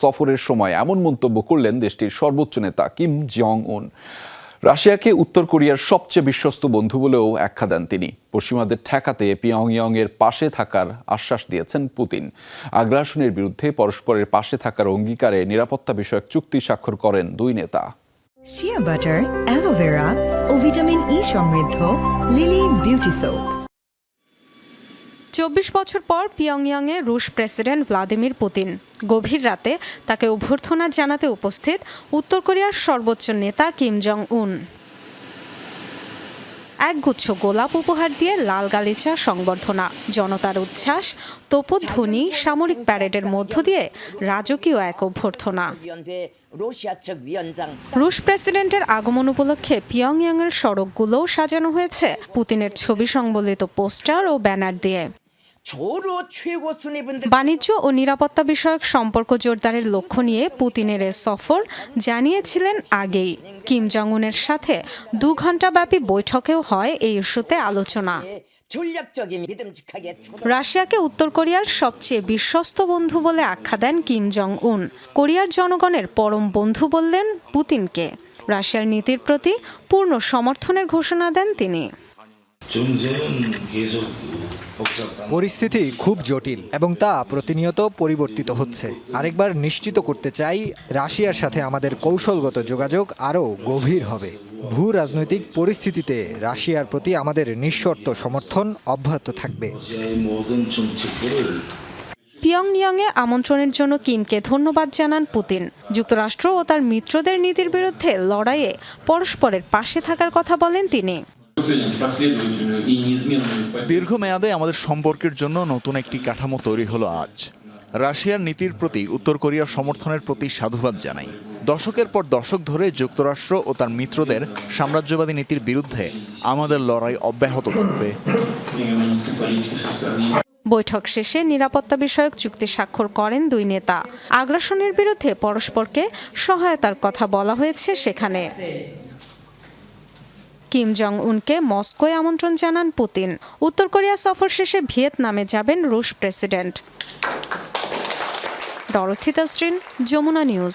সফরের সময় এমন মন্তব্য করলেন দেশটির সর্বোচ্চ নেতা কিম জং উন রাশিয়াকে উত্তর কোরিয়ার সবচেয়ে বিশ্বস্ত বন্ধু বলেও আখ্যা দেন তিনি। পশ্চিমাদের ঠেকাতে পিয়ংইয়ং এর পাশে থাকার আশ্বাস দিয়েছেন পুতিন। আগ্রাসনের বিরুদ্ধে পরস্পরের পাশে থাকার অঙ্গীকারে নিরাপত্তা বিষয়ক চুক্তি স্বাক্ষর করেন দুই নেতা। শিয়া বাটার অ্যালোভেরা ও ভিটামিন ই সমৃদ্ধ লিলি বিউটি সোপ চব্বিশ বছর পর পিয়ংইয়ংয়ে রুশ প্রেসিডেন্ট ভ্লাদিমির পুতিন। গভীর রাতে তাকে অভ্যর্থনা জানাতে উপস্থিত উত্তর কোরিয়ার সর্বোচ্চ নেতা কিম জং উন একগুচ্ছ গোলাপ উপহার দিয়ে লাল গালিচা সংবর্ধনা, জনতার উচ্ছ্বাস, তোপধ্বনি, সামরিক প্যারেডের মধ্য দিয়ে রাজকীয় এক অভ্যর্থনা। রুশ প্রেসিডেন্টের আগমন উপলক্ষে পিয়ংইয়াংয়ের সড়কগুলোও সাজানো হয়েছে পুতিনের ছবি সংবলিত পোস্টার ও ব্যানার দিয়ে। বাণিজ্য ও নিরাপত্তা বিষয়ক সম্পর্ক জোরদারের লক্ষ্য নিয়ে পুতিনের সফর জানিয়েছিলেন আগেই। কিম জং উনের সাথে দু ঘণ্টাব্যাপী বৈঠকেও হয় এই ইস্যুতে আলোচনা। রাশিয়াকে উত্তর কোরিয়ার সবচেয়ে বিশ্বস্ত বন্ধু বলে আখ্যা দেন কিম জং উন কোরিয়ার জনগণের পরম বন্ধু বললেন পুতিনকে। রাশিয়ার নীতির প্রতি পূর্ণ সমর্থনের ঘোষণা দেন তিনি। পরিস্থিতি খুব জটিল এবং তা প্রতিনিয়ত পরিবর্তিত হচ্ছে। আরেকবার নিশ্চিত করতে চাই, রাশিয়ার সাথে আমাদের কৌশলগত যোগাযোগ আরও গভীর হবে। ভূ রাজনৈতিক পরিস্থিতিতে রাশিয়ার প্রতি আমাদের নিঃশর্ত সমর্থন অব্যাহত থাকবে। পিয়ংইয়ংয়ে আমন্ত্রণের জন্য কিমকে ধন্যবাদ জানান পুতিন। যুক্তরাষ্ট্র ও তার মিত্রদের নীতির বিরুদ্ধে লড়াইয়ে পরস্পরের পাশে থাকার কথা বলেন তিনি। দীর্ঘমেয়াদে আমাদের সম্পর্কের জন্য নতুন একটি কাঠামো তৈরি হলো আজ। রাশিয়ার নীতির প্রতি উত্তর কোরিয়ার সমর্থনের প্রতি সাধুবাদ জানাই। দশকের পর দশক ধরে যুক্তরাষ্ট্র ও তার মিত্রদের সাম্রাজ্যবাদী নীতির বিরুদ্ধে আমাদের লড়াই অব্যাহত থাকবে। বৈঠক শেষে নিরাপত্তা বিষয়ক চুক্তি স্বাক্ষর করেন দুই নেতা। আগ্রাসনের বিরুদ্ধে পরস্পরকে সহায়তার কথা বলা হয়েছে সেখানে। কিম জং উনকে মস্কোয় আমন্ত্রণ জানান পুতিন। উত্তর কোরিয়া সফর শেষে ভিয়েতনামে যাবেন রুশ প্রেসিডেন্ট। ডরথি স্ট্রিন যমুনা নিউজ।